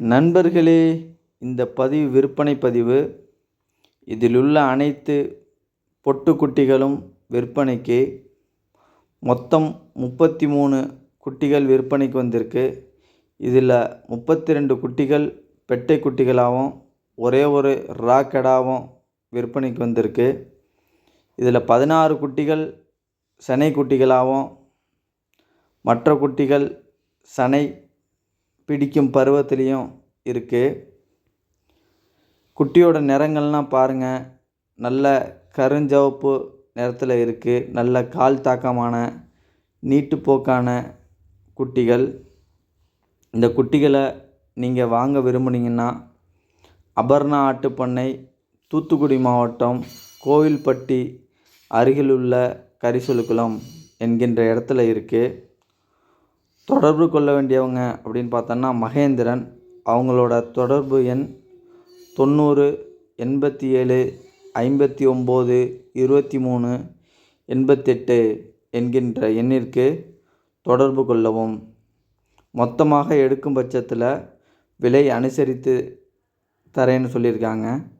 நண்பர்களே இந்த பதிவு விற்பனை பதிவு. இதிலுள்ள அனைத்து பொட்டுக்குட்டிகளும் விற்பனைக்கு. மொத்தம் முப்பத்தி மூணு குட்டிகள் விற்பனைக்கு வந்திருக்கு. இதில் முப்பத்தி ரெண்டு குட்டிகள் பெட்டை குட்டிகளாகவும் ஒரே ஒரு ராக்கெடாகவும் விற்பனைக்கு வந்திருக்கு. இதில் பதினாறு குட்டிகள் சனை குட்டிகளாகவும் மற்ற குட்டிகள் சனை பிடிக்கும் பருவத்திலையும் இருக்குது குட்டியோட நிறங்கள்லாம் பாருங்கள் நல்ல கருஞ்சிவப்பு நிறத்தில் இருக்குது நல்ல கால் தாக்கமான நீட்டுப்போக்கான குட்டிகள். இந்த குட்டிகளை நீங்கள் வாங்க விரும்புனீங்கன்னா அபர்ணா ஆட்டுப்பண்ணை தூத்துக்குடி மாவட்டம் கோவில்பட்டி அருகிலுள்ள கரிசலுக்குளம் என்கின்ற இடத்துல இருக்குது தொடர்பு கொள்ள வேண்டியவங்க அப்படின்னு பார்த்தோன்னா மகேந்திரன். அவங்களோட தொடர்பு எண் தொண்ணூறு எண்பத்தி ஏழு ஐம்பத்தி ஒம்பது இருபத்தி மூணு எண்பத்தெட்டு என்கின்ற எண்ணிற்கு தொடர்பு கொள்ளவும். மொத்தமாக எடுக்கும் பட்சத்தில் விலை அனுசரித்து தரேன்னு சொல்லியிருக்காங்க.